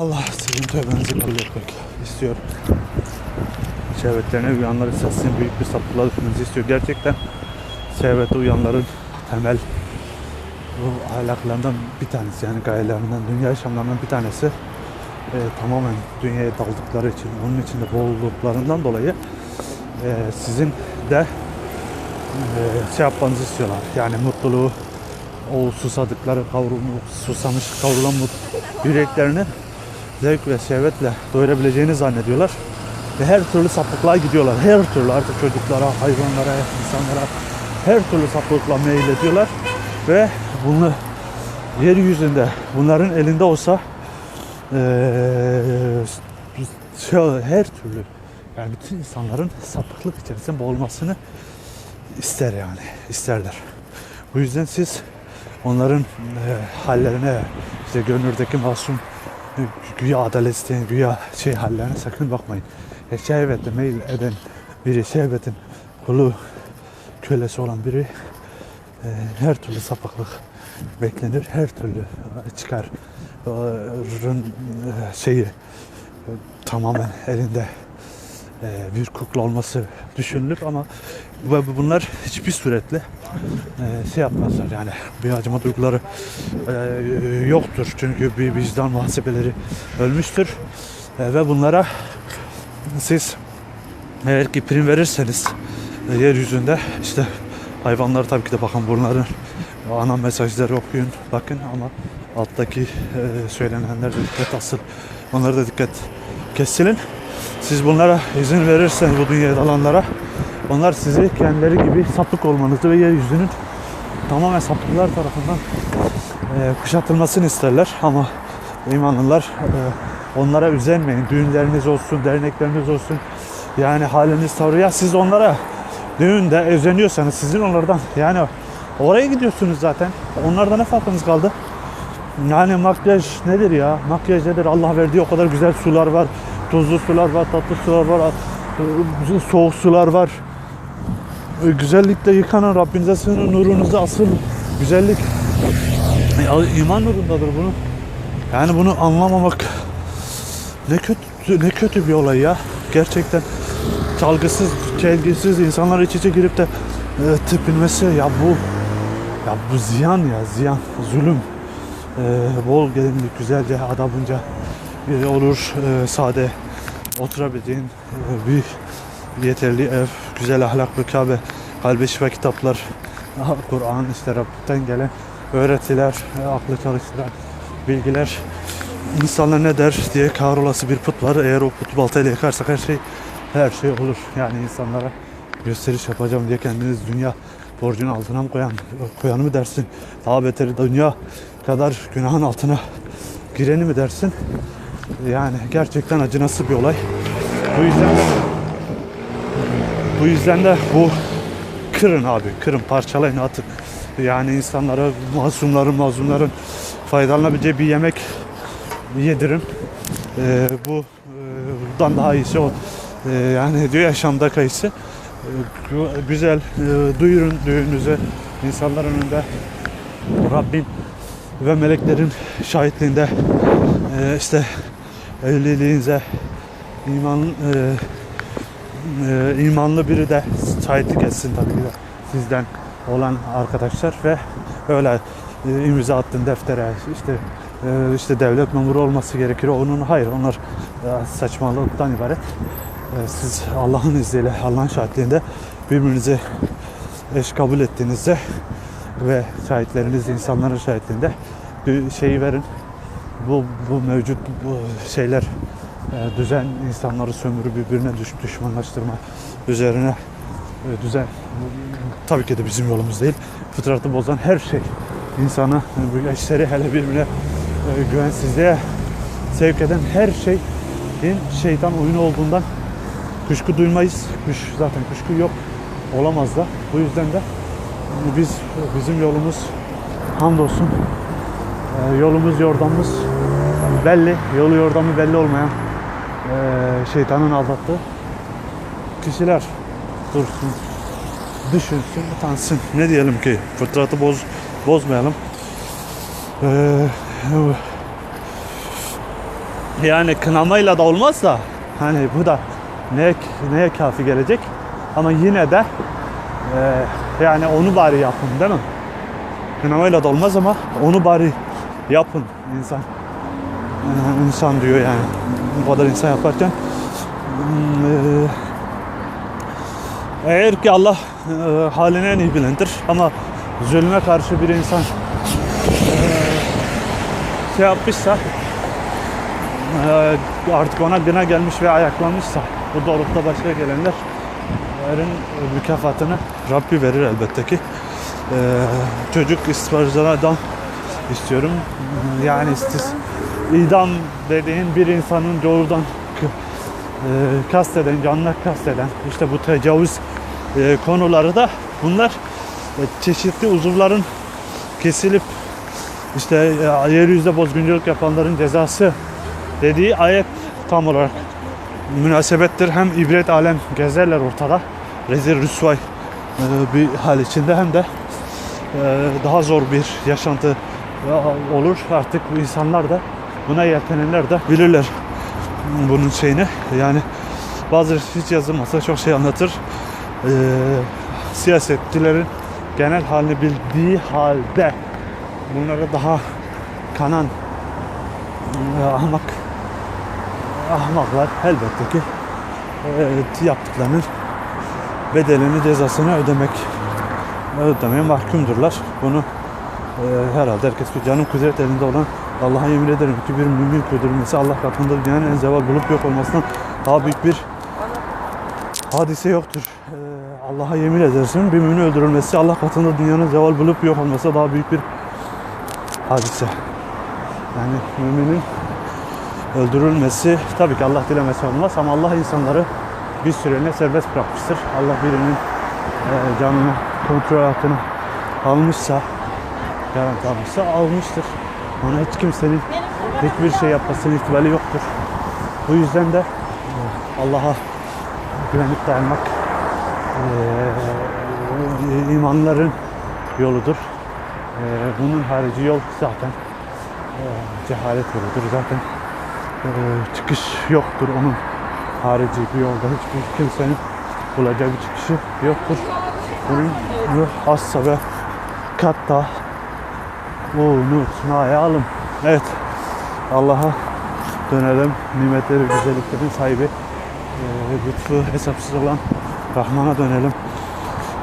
Allah sizin tövbenizi kabul etmek istiyor. Şehvetlerine uyanlar esasında büyük bir sapıklığa düşmenizi istiyor. Gerçekten şehvete uyanların temel bu ahlaklarından bir tanesi yani gayelerinden, dünya yaşamlarından bir tanesi e, tamamen dünyaya daldıkları için, onun içinde boğulduklarından dolayı e, sizin de e, şey yapmanızı istiyorlar. Yani mutluluğu, o susadıkları, kavrulmuş, susamış, kavrulan yüreklerini zevk ve şehvetle doyurabileceğini zannediyorlar. Ve her türlü sapıklığa gidiyorlar. Her türlü artık çocuklara, hayvanlara, insanlara her türlü sapıklığa meyil ediyorlar. Ve bunu yeryüzünde bunların elinde olsa şey, her türlü yani bütün insanların sapıklık içerisinde boğulmasını ister yani isterler. Bu yüzden siz onların e, hallerine işte gönürdeki masum güya adalet güya şey hallerine sakın bakmayın. E, şehvete meyil eden biri şehvetin kulu kölesi olan biri e, her türlü sapıklık beklenir. Her türlü e, çıkar e, şeyi e, tamamen elinde bir kukla olması düşünülür ama bu- bunlar hiçbir suretle e, şey yapmazlar. Yani bir acıma duyguları e, yoktur. Çünkü bir vicdan muhasebeleri ölmüştür. E, ve bunlara siz eğer ki prim verirseniz e, yeryüzünde işte hayvanlar tabii ki de bakın bunların ana mesajları okuyun bakın ama alttaki e, söylenenler de dikkat asıl onlara da dikkat kesilin siz bunlara izin verirseniz bu dünyaya dalanlara onlar sizi kendileri gibi sapık olmanızı ve yeryüzünün tamamen sapıklar tarafından e, kuşatılmasını isterler ama imanlılar e, onlara üzenmeyin. Düğünleriniz olsun, dernekleriniz olsun. Yani haliniz tavrı. Siz onlara düğünde özeniyorsanız sizin onlardan yani oraya gidiyorsunuz zaten. Onlardan ne farkınız kaldı? Yani makyaj nedir ya? Makyaj nedir? Allah verdiği o kadar güzel sular var. Tuzlu sular var, tatlı sular var, e, soğuk sular var. E, Güzellikle yıkanan Rabbinize sığının nurunuza asıl güzellik ya, iman nurundadır bunu. Yani bunu anlamamak ne kötü ne kötü bir olay ya. Gerçekten çalgısız, çelgisiz insanlar iç içe girip de e, tepinmesi ya bu ya bu ziyan ya ziyan, zulüm. E, bol gelinlik, güzelce, adabınca e, olur, e, sade oturabildiğin e, bir yeterli ev, güzel ahlaklı Kabe, kalbe şifa kitaplar, Kur'an işte Rab'den gelen öğretiler, e, aklı çalıştıran bilgiler. İnsanlar ne der diye kahrolası bir put var. Eğer o putu baltayla yıkarsak her şey her şey olur. Yani insanlara gösteriş yapacağım diye kendiniz dünya borcun altına mı koyan, koyanı mı dersin? Daha beteri dünya kadar günahın altına gireni mi dersin? Yani gerçekten acınası bir olay. Bu yüzden de bu yüzden de bu kırın abi, kırın, parçalayın, atın. Yani insanlara, masumların, mazlumların faydalanabileceği bir yemek yedirin. Ee, bu e, bundan daha iyisi o. Ee, yani diyor yaşamda kayısı. Ee, gü- güzel e, duyurun düğününüzü insanların önünde Rabbin ve meleklerin şahitliğinde e, işte evliliğinize iman e, e, imanlı biri de şahitlik etsin tabii ki de sizden olan arkadaşlar ve öyle e, imza attın deftere işte e, işte devlet memuru olması gerekir. Onun hayır onlar e, saçmalıktan ibaret. E, siz Allah'ın izniyle Allah'ın şahitliğinde birbirinizi eş kabul ettiğinizde ve şahitleriniz insanların şahitliğinde bir şeyi verin bu, bu mevcut bu şeyler e, düzen insanları sömürü birbirine düş, düşmanlaştırma üzerine e, düzen tabii ki de bizim yolumuz değil. Fıtratı bozan her şey insanı e, eşleri hele birbirine güvensizliğe sevk eden her şeyin şeytan oyunu olduğundan kuşku duymayız. Kuş, zaten kuşku yok. Olamaz da. Bu yüzden de biz bizim yolumuz hamdolsun yolumuz yordamımız belli. Yolu yordamı belli olmayan e, şeytanın aldattığı kişiler dursun, düşünsün, utansın. Ne diyelim ki fıtratı boz, bozmayalım. E, yani kınamayla da olmaz da hani bu da neye, neye kafi gelecek ama yine de e, yani onu bari yapın değil mi? Kınamayla da olmaz ama onu bari yapın insan. İnsan diyor yani. Bu kadar insan yaparken hmm, e, eğer ki Allah e, halini en iyi bilendir ama zulme karşı bir insan e, şey yapmışsa e, artık ona gına gelmiş ve ayaklanmışsa bu doğrultuda başka gelenler Erin mükafatını Rabbi verir elbette ki. Ee, çocuk istismarcılardan istiyorum. Yani istis, idam dediğin bir insanın doğrudan e, kasteden, canına kasteden işte bu tecavüz e, konuları da bunlar e, çeşitli uzuvların kesilip işte e, yeryüzünde bozgunculuk yapanların cezası dediği ayet tam olarak münasebettir. Hem ibret alem gezerler ortada. Rezil rüsvay e, bir hal içinde hem de e, daha zor bir yaşantı e, olur. Artık bu insanlar da buna yeltenenler de bilirler bunun şeyini. Yani bazı hiç yazılmasa çok şey anlatır. E, siyasetçilerin genel halini bildiği halde bunlara daha kanan e, ahmak ahmaklar elbette ki e, yaptıklarının bedelini cezasını ödemek ödemeye mahkumdurlar. Bunu e, herhalde herkes canın kudret elinde olan Allah'a yemin ederim ki bir mümin öldürülmesi Allah katında dünyanın en zeval bulup yok olmasından daha büyük bir hadise yoktur. E, Allah'a yemin edersin bir mümin öldürülmesi Allah katında dünyanın zeval bulup yok olması daha büyük bir hadise. Yani müminin öldürülmesi tabii ki Allah dilemesi olmaz ama Allah insanları bir süreliğine serbest bırakmıştır. Allah birinin e, canını kontrol altına almışsa, garanti almışsa almıştır. Ona hiç kimsenin hiçbir şey yapmasının ihtimali yoktur. Bu yüzden de e, Allah'a güvenip dayanmak e, imanların yoludur. E, bunun harici yol zaten e, cehalet yoludur. Zaten e, çıkış yoktur onun harici bir yolda hiçbir kimsenin bulacağı bir çıkışı yoktur. Bunun ruh hassa ve katta unutmayalım. Evet. Allah'a dönelim. Nimetleri, güzelliklerin sahibi e, hesapsız olan Rahman'a dönelim.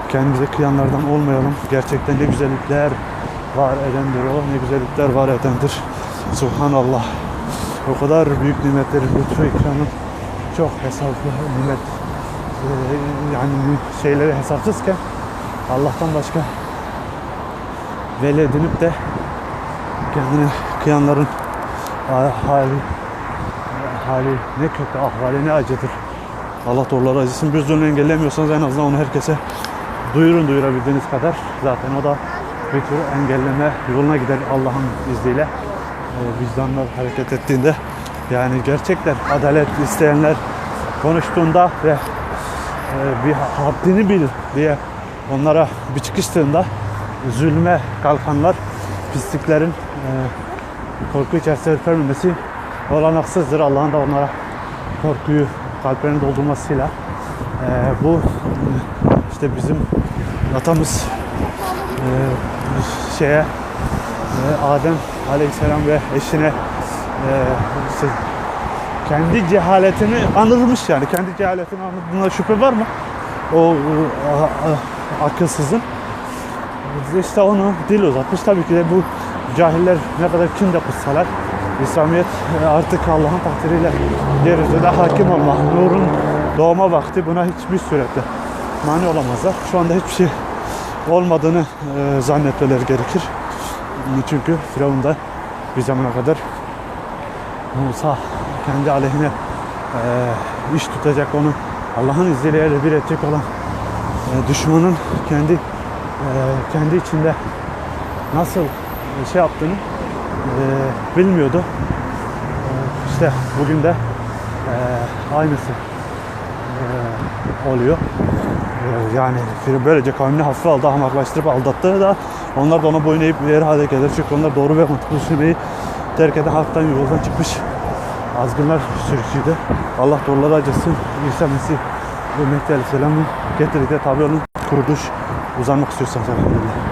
Kendimize kıyanlardan olmayalım. Gerçekten ne güzellikler var edendir o. Ne güzellikler var edendir. Subhanallah. O kadar büyük nimetlerin lütfu ikramın çok hesaplı nimet e, yani şeyleri hesapsızken Allah'tan başka veli edinip de kendine kıyanların ha- hali hali ne kötü ahvali ne acıdır. Allah doğruları acısın. Bir zulmü engellemiyorsanız en azından onu herkese duyurun duyurabildiğiniz kadar. Zaten o da bir tür engelleme yoluna gider Allah'ın izniyle. E, vicdanlar hareket ettiğinde yani gerçekler, adalet isteyenler konuştuğunda ve e, bir haddini bil diye onlara bir çıkıştığında zulme kalkanlar pisliklerin korku içerisinde ürpermemesi olanaksızdır. Allah'ın da onlara korkuyu kalplerini doldurmasıyla e, bu işte bizim atamız e, şeye e, Adem Aleyhisselam ve eşine e, işte kendi cehaletini anılmış yani kendi cehaletini anıldığına şüphe var mı? O e, a- a- akılsızın işte onu dil uzatmış. Tabii ki de bu cahiller ne kadar kim de kutsalar İslamiyet e, artık Allah'ın takdiriyle yeryüzünde hakim olma, nurun doğma vakti buna hiçbir surette mani olamazlar. Şu anda hiçbir şey olmadığını e, zannetmeleri gerekir. Çünkü Firavun da bir zamana kadar Musa kendi aleyhine e, iş tutacak onu Allah'ın izniyle yerle bir edecek olan e, düşmanın kendi e, kendi içinde nasıl şey yaptığını e, bilmiyordu. E, işte bugün de e, aynısı e, oluyor. E, yani böylece kavmini hafife aldı, ahmaklaştırıp aldattı da onlar da ona boyun eğip ileri hareket eder. Çünkü onlar doğru ve mantıklı düşünmeyi terk eden halktan yoldan çıkmış azgınlar sürüsüydü. Allah doğruları acısın. İsa Mesih ve Mehdi Aleyhisselam'ın getirdiği tabi olun kuruluş uzanmak istiyorsanız elhamdülillah.